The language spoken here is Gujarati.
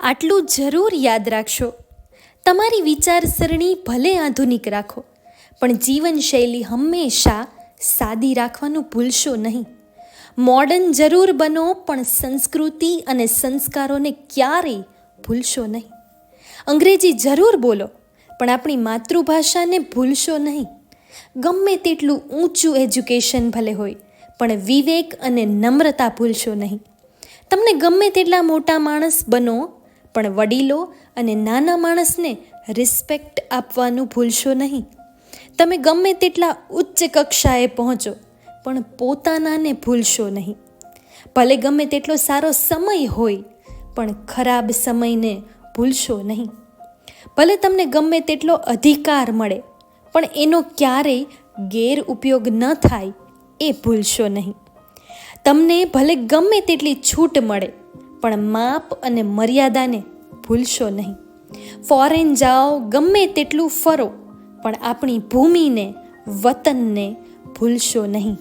આટલું જરૂર યાદ રાખશો. તમારી વિચારસરણી ભલે આધુનિક રાખો, પણ જીવનશૈલી હંમેશા સાદી રાખવાનું ભૂલશો નહીં. મોડર્ન જરૂર બનો, પણ સંસ્કૃતિ અને સંસ્કારોને ક્યારેય ભૂલશો નહીં. અંગ્રેજી જરૂર બોલો, પણ આપણી માતૃભાષાને ભૂલશો નહીં. ગમે તેટલું ઊંચું એજ્યુકેશન ભલે હોય, પણ વિવેક અને નમ્રતા ભૂલશો નહીં. તમને ગમે તેટલા મોટા માણસ બનો પણ વડીલો અને નાના માણસને રિસ્પેક્ટ આપવાનું ભૂલશો નહીં. તમે ગમે તેટલા ઉચ્ચ કક્ષાએ પહોંચો, પણ પોતાનાને ભૂલશો નહીં. ભલે ગમે તેટલો સારો સમય હોય, પણ ખરાબ સમયને ભૂલશો નહીં. ભલે તમને ગમે તેટલો અધિકાર મળે, પણ એનો ક્યારેય ગેરઉપયોગ ન થાય, એ ભૂલશો નહીં. તમને ભલે ગમે તેટલી છૂટ મળે પણ માપ અને મર્યાદાને ભૂલશો નહીં. ફોરેન જાઓ, ગમે તેટલું ફરો, પણ આપણી ભૂમિને, વતનને ભૂલશો નહીં.